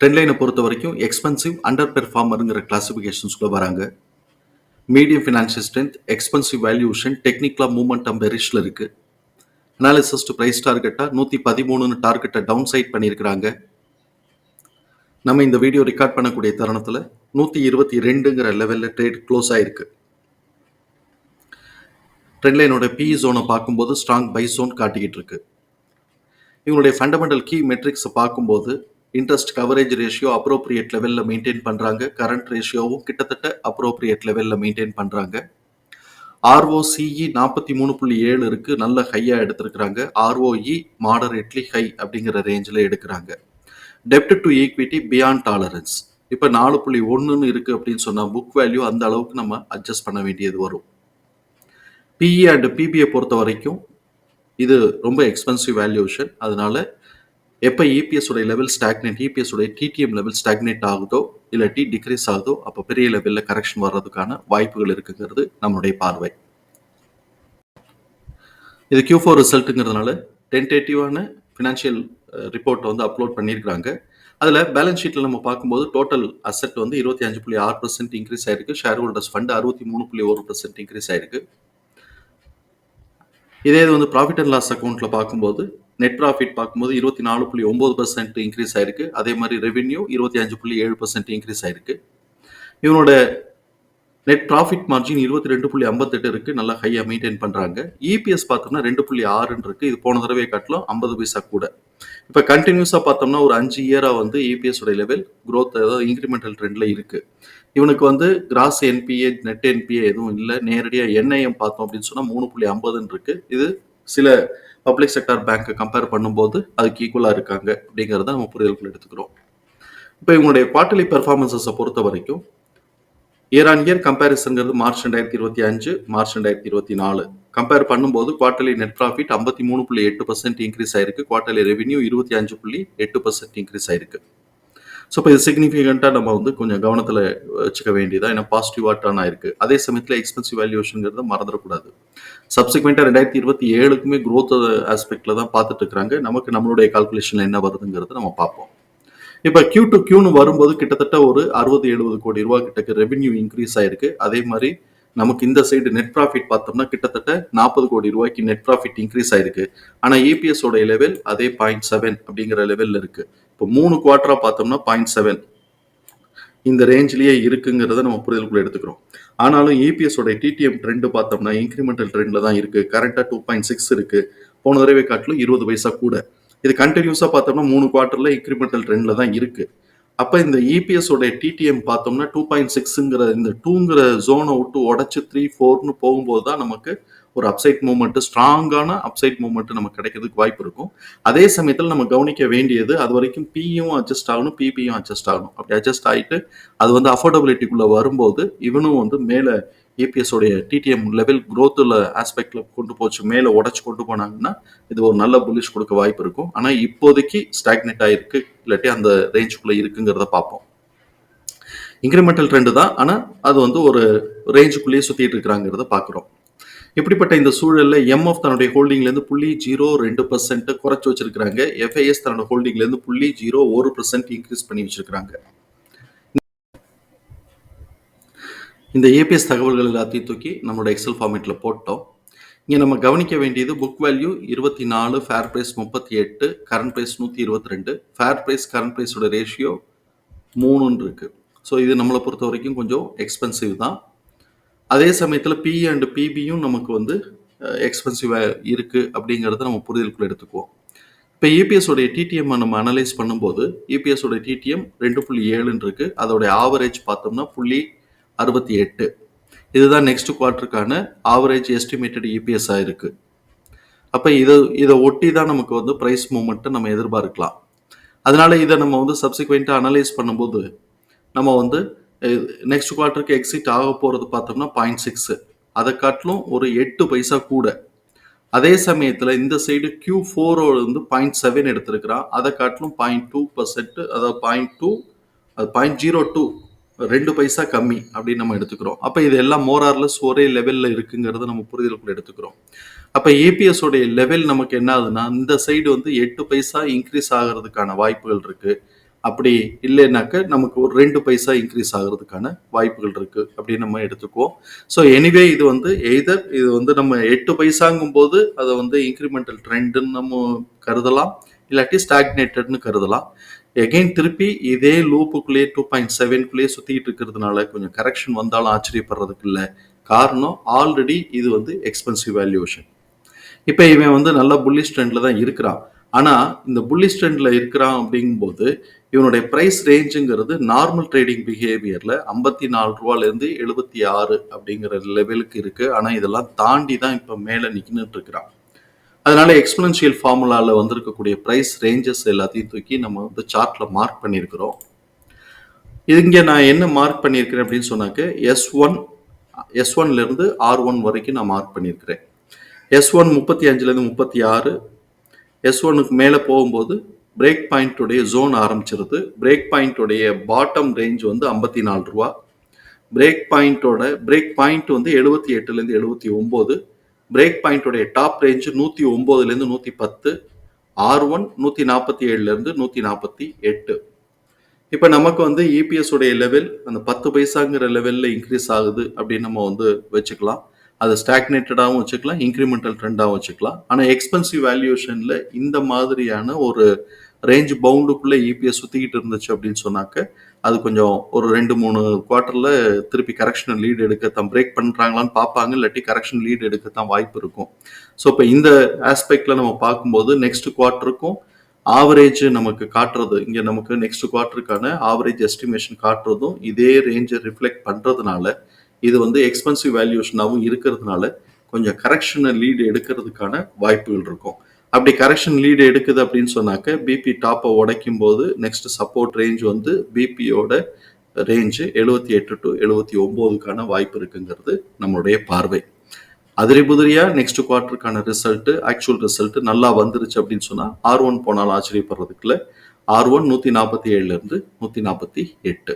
Trend லைனை பொறுத்த வரைக்கும் எக்ஸ்பென்சிவ் அண்டர் பெர்ஃபார்மருங்கிற கிளாசிஃபிகேஷன்ஸ்குள்ள வராங்க. Medium financial strength expensive valuation டெக்னிக்கலாக மூமெண்டம் பெரிஷில் இருக்குது அனாலிசிஸ் டு ப்ரைஸ் டார்கெட்டாக நூற்றி பதிமூணுன்னு டார்கெட்டை டவுன் சைட் பண்ணியிருக்கிறாங்க. நம்ம இந்த வீடியோ ரெக்கார்ட் பண்ணக்கூடிய தருணத்தில் நூற்றி இருபத்தி ரெண்டுங்கிற லெவலில் ட்ரேட் க்ளோஸ் ஆகிருக்கு ட்ரெண்ட் லைனோட பி ஜோனை பார்க்கும்போது ஸ்ட்ராங் பை ஜோன் காட்டிக்கிட்டு இருக்கு. இவங்களுடைய ஃபண்டமெண்டல் கீ மெட்ரிக்ஸை பார்க்கும்போது இன்ட்ரெஸ்ட் கவரேஜ் ரேஷியோ அப்ரோப்ரியேட் லெவலில் மெயின்டைன் பண்ணுறாங்க கரண்ட் ரேஷியோவும் கிட்டத்தட்ட அப்ரோப்ரியேட் லெவலில் மெயின்டைன் பண்ணுறாங்க ஆர்ஓசிஇ நாற்பத்தி மூணு புள்ளி ஏழு இருக்குது நல்ல ஹையாக எடுத்திருக்கிறாங்க. ஆர்ஓஇ மாடரேட்லி ஹை அப்படிங்கிற ரேஞ்சில் எடுக்கிறாங்க. டெப்ட் டு ஈக்விட்டி பியாண்ட் டாலரன்ஸ் இப்போ நாலு புள்ளி ஒன்றுன்னு இருக்குது அப்படின்னு சொன்னால் புக் வேல்யூ அந்த அளவுக்கு நம்ம அட்ஜஸ்ட் பண்ண வேண்டியது வரும். பிஇ அண்ட் பிபிஐ பொறுத்த வரைக்கும் இது ரொம்ப எக்ஸ்பென்சிவ் வேல்யூஷன் அதனால எப்போ இபிஎஸ் உடைய லெவல் ஸ்டாக்னேட் இபிஎஸ் உடைய டிடிஎம் லெவல் ஸ்டாக்னேட் ஆகுதோ இல்லாட்டி டிக்ரீஸ் ஆகுதோ அப்போ பெரிய லெவலில் கரெக்ஷன் வர்றதுக்கான வாய்ப்புகள் இருக்குங்கிறது நம்மளுடைய பார்வை. இது கியூ ஃபோர் ரிசல்ட்டுங்கிறதுனால டென்டேட்டிவான ஃபினான்ஷியல் ரிப்போர்ட்டை வந்து அப்லோட் பண்ணியிருக்கிறாங்க அதில் பேலன்ஸ் ஷீட்டில் நம்ம பார்க்கும்போது டோட்டல் அசெட் வந்து இருபத்தி அஞ்சு புள்ளி ஆறு பர்சன்ட் இன்க்ரீஸ் ஆயிருக்கு. ஷேர் ஹோல்டர்ஸ் ஃபண்ட் அறுபத்தி மூணு புள்ளி ஒரு பர்சன்ட் இன்க்ரீஸ் ஆயிருக்கு. இதே இது வந்து ப்ராஃபிட் அண்ட் லாஸ் அக்கௌண்ட்டில் பார்க்கும்போது நெட் ப்ராஃபிட் பார்க்கும்போது இருபத்தி நாலு புள்ளி ஒம்பது பர்சன்ட் இன்க்ரீஸ் ஆயிருக்கு. அதே மாதிரி ரெவென்யூ இருபத்தி அஞ்சு புள்ளி ஏழு பர்சன்ட் இன்க்ரீஸ் ஆயிருக்கு. இவனோட நெட் ப்ராஃபிட் மார்ஜின் இருபத்தி ரெண்டு புள்ளி ஐம்பத்தெட்டு இருக்கு. நல்லா ஹையாக மெயின்டைன் பண்ணுறாங்க இபிஎஸ் பார்த்தோம்னா ரெண்டு புள்ளி ஆறுன்னு இருக்கு. இது போன தடவை காட்டிலும் ஐம்பது பைசா கூட. இப்போ கண்டினியூஸாக பார்த்தோம்னா ஒரு அஞ்சு இயராக வந்து இபிஎஸ் உடைய லெவல் க்ரோத் அதாவது இன்க்ரிமெண்டல் ட்ரெண்டில் இருக்கு. இவனுக்கு வந்து கிராஸ் என்பிஏ நெட் என்பிஏ எதுவும் இல்லை. நேரடியாக என்ஐஎம் பார்த்தோம் அப்படின்னு சொன்னால் மூணு புள்ளி ஐம்பதுன்னு இருக்கு. இது சில பப்ளிக் செக்டார் பேங்க்கை கம்பேர் பண்ணும்போது அதுக்கு ஈக்குவலாக இருக்காங்க அப்படிங்கிறத நம்ம புரிதல்கள் எடுத்துக்கிறோம். இப்போ இவங்களுடைய குவார்டர்லி பெர்ஃபார்மன்ஸஸை பொறுத்த வரைக்கும் இயர் ஆன் இயர் கம்பேரிசன்கிறது மார்ச் ரெண்டாயிரத்தி இருபத்தி அஞ்சு மார்ச் ரெண்டாயிரத்தி இருபத்தி நாலு. கம்பேர் பண்ணும்போது குவார்டர்லி நெட் ப்ராஃபிட் ஐம்பத்தி மூணு புள்ளி எட்டு பர்சன்ட் இன்க்ரீஸ் ஆயிருக்கு. குவார்டர்லி ரெவன்யூ இருபத்தி அஞ்சு புள்ளி எட்டு பர்சன்ட் இன்க்ரீஸ் ஆயிருக்கு. ஸோ இப்போ இது சிக்னிஃபிகண்ட்டாக நம்ம வந்து கொஞ்சம் கவனத்தில் வச்சுக்க வேண்டியதா? ஏன்னா பாசிட்டிவாக டர்ன் ஆயிருக்கு. அதே சமயத்தில் எக்ஸ்பென்சிவ் வேல்யூஷனுங்கிறத மறந்துடக்கூடாது. சப்சிக்வெண்ட்டாக ரெண்டாயிரத்தி இருபத்தி ஏழுக்குமே க்ரோத் ஆஸ்பெக்டில் தான் பார்த்துட்டு இருக்கிறாங்க நமக்கு நம்மளுடைய கால்குலேஷனில் என்ன வருதுங்கிறத நம்ம பார்ப்போம். இப்போ கியூ டு கியூன்னு வரும்போது கிட்டத்தட்ட ஒரு அறுபது எழுபது கோடி ரூபா கிட்டக்கு ரெவென்யூ இன்க்ரீஸ் ஆயிருக்கு. அதே மாதிரி நமக்கு இந்த சைடு நெட் ப்ராஃபிட் பார்த்தோம்னா கிட்டத்தட்ட நாற்பது கோடி ரூபாய்க்கு நெட் ப்ராஃபிட் இன்க்ரீஸ் ஆயிருக்கு. ஆனால் இபிஎஸ் உடைய லெவல் அதே பாயிண்ட் செவன் அப்படிங்கிற லெவலில் இருக்கு. இப்போ மூணு குவார்டரா பார்த்தோம்னா பாயிண்ட் செவன் இந்த ரேஞ்சிலேயே இருக்குங்கிறத நம்ம புரிதலுக்குள்ள எடுத்துக்கிறோம். ஆனாலும் இபிஎஸோட டிடிஎம் ட்ரெண்டு பார்த்தோம்னா இன்க்ரிமெண்டல் ட்ரெண்டில் தான் இருக்குது கரண்டா டூ பாயிண்ட் சிக்ஸ் இருக்குது போன தடவை காட்டிலும் இருபது பைசா கூட. இது கண்டினியூஸாக பார்த்தோம்னா மூணு குவார்ட்டரில் இன்க்ரிமெண்டல் ட்ரெண்டில் தான் இருக்குது அப்போ இந்த இபிஎஸோட டிடிஎம் பார்த்தோம்னா டூ பாயிண்ட் சிக்ஸுங்கிற இந்த டூங்கிற ஜோனை விட்டு உடச்சி த்ரீ ஃபோர்னு போகும்போது தான் நமக்கு ஒரு அப்சைட் மூமெண்ட் ஸ்ட்ராங்கான அப்சைட் மூமெண்ட் நமக்கு கிடைக்கிறதுக்கு வாய்ப்பு இருக்கும். அதே சமயத்தில் நம்ம கவனிக்க வேண்டியது அது வரைக்கும் பியும் அட்ஜஸ்ட் ஆகணும் பிபியும் அட்ஜஸ்ட் ஆகணும். அப்படி அட்ஜஸ்ட் ஆகிட்டு அது வந்து அஃபோர்டபிலிட்டிக்குள்ளே வரும்போது இவனும் வந்து மேலே ஏபிஎஸ் உடைய டிடிஎம் லெவல் க்ரோத்தில் ஆஸ்பெக்டில் கொண்டு போச்சு மேலே உடச்சி கொண்டு போனாங்கன்னா இது ஒரு நல்ல புல்லிஷ் கொடுக்க வாய்ப்பு இருக்கும். ஆனால் இப்போதைக்கு ஸ்டாக்னெட் ஆகிருக்கு இல்லாட்டி அந்த ரேஞ்சுக்குள்ளே இருக்குங்கிறத பார்ப்போம். இன்க்ரிமெண்டல் ட்ரெண்டு தான் ஆனால் அது வந்து ஒரு ரேஞ்சுக்குள்ளேயே சுற்றிட்டு இருக்கிறாங்கிறத பார்க்குறோம். இப்படிப்பட்ட இந்த சூழலில் எம்எஃப் தன்னுடைய ஹோல்டிங்லேருந்து புள்ளி ஜீரோ ரெண்டு பர்சன்ட் குறைச்சி வச்சிருக்கிறாங்க. எஃப்ஐஎஸ் தன்னோட ஹோல்டிங்லேருந்து புள்ளி ஜீரோ ஒரு பர்சன்ட் இன்க்ரீஸ் பண்ணி வச்சிருக்கிறாங்க. இந்த ஏபிஎஸ் தகவல்கள் எல்லாத்தையும் தூக்கி நம்மளோட எக்ஸல் ஃபார்மேட்டில் போட்டோம். இங்கே நம்ம கவனிக்க வேண்டியது புக் வேல்யூ இருபத்தி நாலு ஃபேர் ப்ரைஸ் முப்பத்தி எட்டு கரண்ட் ப்ரைஸ் நூற்றி இருபத்தி ரெண்டு. ஃபேர் ப்ரைஸ் கரண்ட் ப்ரைஸோட ரேஷியோ மூணுன்னு இருக்குது ஸோ இது நம்மளை பொறுத்த வரைக்கும் கொஞ்சம் எக்ஸ்பென்சிவ் தான். அதே சமயத்தில் பி அண்ட் பிபியும் நமக்கு வந்து எக்ஸ்பென்சிவாக இருக்குது அப்படிங்கிறத நம்ம புரிதலுக்குள்ள எடுத்துக்குவோம். இப்போ இபிஎஸ் உடைய டிடிஎம் நம்ம அனலைஸ் பண்ணும்போது இபிஎஸ் உடைய டிடிஎம் ரெண்டு புள்ளி ஏழுன்னு இருக்குது அதோடைய ஆவரேஜ் பார்த்தோம்னா புள்ளி அறுபத்தி எட்டு. இதுதான் நெக்ஸ்ட் குவார்ட்டருக்கான ஆவரேஜ் எஸ்டிமேட்டட் இபிஎஸ்ஸாக இருக்குது அப்போ இதை இதை ஒட்டி தான் நமக்கு வந்து ப்ரைஸ் மூமெண்ட்டை நம்ம எதிர்பார்க்கலாம். அதனால இதை நம்ம வந்து சப்சிக்வெண்ட்டாக அனலைஸ் பண்ணும்போது நம்ம வந்து நெக்ஸ்ட் குவார்ட்டருக்கு எக்ஸிட் ஆக போகிறது பார்த்தோம்னா பாயிண்ட் சிக்ஸு அதை காட்டிலும் ஒரு எட்டு பைசா கூட. அதே சமயத்தில் இந்த சைடு கியூ ஃபோரோட வந்து பாயிண்ட் செவன் எடுத்திருக்கிறான். அதை காட்டிலும் பாயிண்ட் டூ பர்சன்ட் அதாவது பாயிண்ட் டூ அது பாயிண்ட் ஜீரோ டூ ரெண்டு பைசா கம்மி அப்படின்னு நம்ம எடுத்துக்கிறோம். அப்போ இது எல்லாம் மோரார்லெஸ் ஒரே லெவலில் இருக்குங்கிறத நம்ம புரிதலுக்குள்ள எடுத்துக்கிறோம். அப்போ ஏபிஎஸ் உடைய லெவல் நமக்கு என்ன ஆகுதுன்னா இந்த சைடு வந்து எட்டு பைசா இன்க்ரீஸ் ஆகிறதுக்கான வாய்ப்புகள் இருக்குது அப்படி இல்லைனாக்க நமக்கு ஒரு ரெண்டு பைசா இன்க்ரீஸ் ஆகிறதுக்கான வாய்ப்புகள் இருக்கு அப்படின்னு நம்ம எடுத்துக்குவோம். ஸோ எனிவே இது வந்து எய்தர் இது வந்து நம்ம எட்டு பைசாங்கும் போது அதை வந்து இன்க்ரிமெண்டல் ட்ரெண்டுன்னு நம்ம கருதலாம். இல்லாட்டி ஸ்டாக்னேட்டட்னு கருதலாம். எகைன் திருப்பி இதே லூப்புக்குள்ளேயே டூ பாயிண்ட் செவன்குள்ளேயே சுற்றிக்கிட்டு இருக்கிறதுனால கொஞ்சம் கரெக்ஷன் வந்தாலும் ஆச்சரியப்படுறதுக்கு இல்லை. காரணம் ஆல்ரெடி இது வந்து எக்ஸ்பென்சிவ் வேல்யூஷன் இப்போ இவன் வந்து நல்ல புல்லிஷ் ட்ரெண்டில் தான் இருக்கிறான். ஆனால் இந்த புல்லிஷ் ட்ரெண்டில் இருக்கிறான் அப்படிங்கும்போது இவனுடைய ப்ரைஸ் ரேஞ்சுங்கிறது நார்மல் ட்ரேடிங் பிஹேவியரில் ஐம்பத்தி நாலு ரூபாலேருந்து எழுபத்தி ஆறு அப்படிங்கிற லெவலுக்கு இருக்குது ஆனால் இதெல்லாம் தாண்டி தான் இப்போ மேலே நிற்கினுட்டு இருக்கிறான். அதனால எக்ஸ்பனன்ஷியல் ஃபார்முலாவில் வந்திருக்கக்கூடிய ப்ரைஸ் ரேஞ்சஸ் எல்லாத்தையும் தூக்கி நம்ம வந்து சார்ட்டில் மார்க் பண்ணியிருக்கிறோம். இங்கே நான் என்ன மார்க் பண்ணியிருக்கிறேன் அப்படின்னு சொன்னாக்க எஸ் ஒன் எஸ் ஒன்லேருந்து ஆர் ஒன் வரைக்கும் நான் மார்க் பண்ணியிருக்கிறேன். எஸ் ஒன் முப்பத்தி அஞ்சுலேருந்து முப்பத்தி ஆறு எஸ் ஒனுக்கு மேலே போகும்போது பிரேக் பாயிண்ட்டுடைய ஜோன் ஆரம்பிச்சிருது. பிரேக் பாயிண்ட்டுடைய பாட்டம் ரேஞ்ச் வந்து ஐம்பத்தி நாலு ரூபா. பிரேக் பாயிண்ட்டோட பிரேக் பாயிண்ட் வந்து எழுபத்தி எட்டுலேருந்து எழுபத்தி ஒம்பது. பிரேக் பாயிண்ட்டுடைய டாப் ரேஞ்சு நூற்றி ஒம்போதுலேருந்து நூற்றி பத்து. ஆர் ஒன் நூற்றி நாற்பத்தி ஏழுலேருந்து நூற்றி நாற்பத்தி எட்டு. இப்போ நமக்கு வந்து இபிஎஸ் உடைய லெவல் அந்த பத்து பைசாங்கிற லெவலில் இன்க்ரீஸ் ஆகுது அப்படின்னு நம்ம வந்து வச்சுக்கலாம். அதை ஸ்டாக்னேட்டடாகவும் வச்சுக்கலாம் இன்க்ரிமெண்டல் ட்ரெண்டாகவும் வச்சுக்கலாம். ஆனால் எக்ஸ்பென்சிவ் வேல்யூஷனில் இந்த மாதிரியான ஒரு ரேஞ்ச் பவுண்டுக்குள்ளே இபிஎஸ் சுற்றிக்கிட்டு இருந்துச்சு அப்படின்னு சொன்னாக்க அது கொஞ்சம் ஒரு ரெண்டு மூணு குவார்ட்டரில் திருப்பி கரெக்ஷன் லீடு எடுக்க தான் பிரேக் பண்ணுறாங்களான்னு பார்ப்பாங்க இல்லாட்டி கரெக்ஷன் லீட் எடுக்கத்தான் வாய்ப்பு இருக்கும். ஸோ இப்போ இந்த ஆஸ்பெக்டில் நம்ம பார்க்கும்போது நெக்ஸ்ட் குவார்ட்டருக்கும் ஆவரேஜ் நமக்கு காட்டுறது இங்கே நமக்கு நெக்ஸ்ட் குவார்ட்டருக்கான ஆவரேஜ் எஸ்டிமேஷன் காட்டுறதும் இதே ரேஞ்சை ரிஃப்ளெக்ட் பண்ணுறதுனால இது வந்து எக்ஸ்பென்சிவ் வேல்யூஷனாகவும் இருக்கிறதுனால கொஞ்சம் கரெக்ஷனை லீடு எடுக்கிறதுக்கான வாய்ப்புகள் இருக்கும். அப்படி கரெக்ஷன் லீடு எடுக்குது அப்படின்னு சொன்னாக்க பிபி டாப்பை உடைக்கும் போது நெக்ஸ்ட் சப்போர்ட் ரேஞ்ச் வந்து பிபியோட ரேஞ்சு எழுபத்தி எட்டு டு எழுபத்தி ஒம்போதுக்கான வாய்ப்பு இருக்குங்கிறது நம்மளுடைய பார்வை. அதிரி புதிரியா நெக்ஸ்ட் குவார்ட்டருக்கான ரிசல்ட்டு ஆக்சுவல் ரிசல்ட் நல்லா வந்துருச்சு அப்படின்னு சொன்னால் ஆர் ஒன் போனாலும் ஆச்சரியப்படுறதுக்குள்ள ஆர் ஒன் நூற்றி நாற்பத்தி ஏழுலேருந்து நூற்றி நாற்பத்தி எட்டு.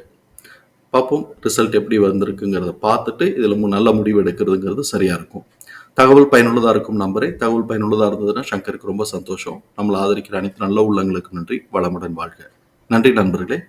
பார்ப்போம். ரிசல்ட் எப்படி வந்திருக்குங்கிறத பார்த்துட்டு இதில் நல்ல முடிவு எடுக்கிறதுங்கிறது சரியாக இருக்கும். தகவல் பயனுள்ளதாக இருக்கும் நம்பரை. தகவல் பயனுள்ளதாக இருந்ததுன்னா சங்கருக்கு ரொம்ப சந்தோஷம். நம்மளை ஆதரிக்கிற அனைத்து நல்ல உள்ளங்களுக்கு நன்றி. வளமுடன் வாழ்க. நன்றி நண்பர்களே.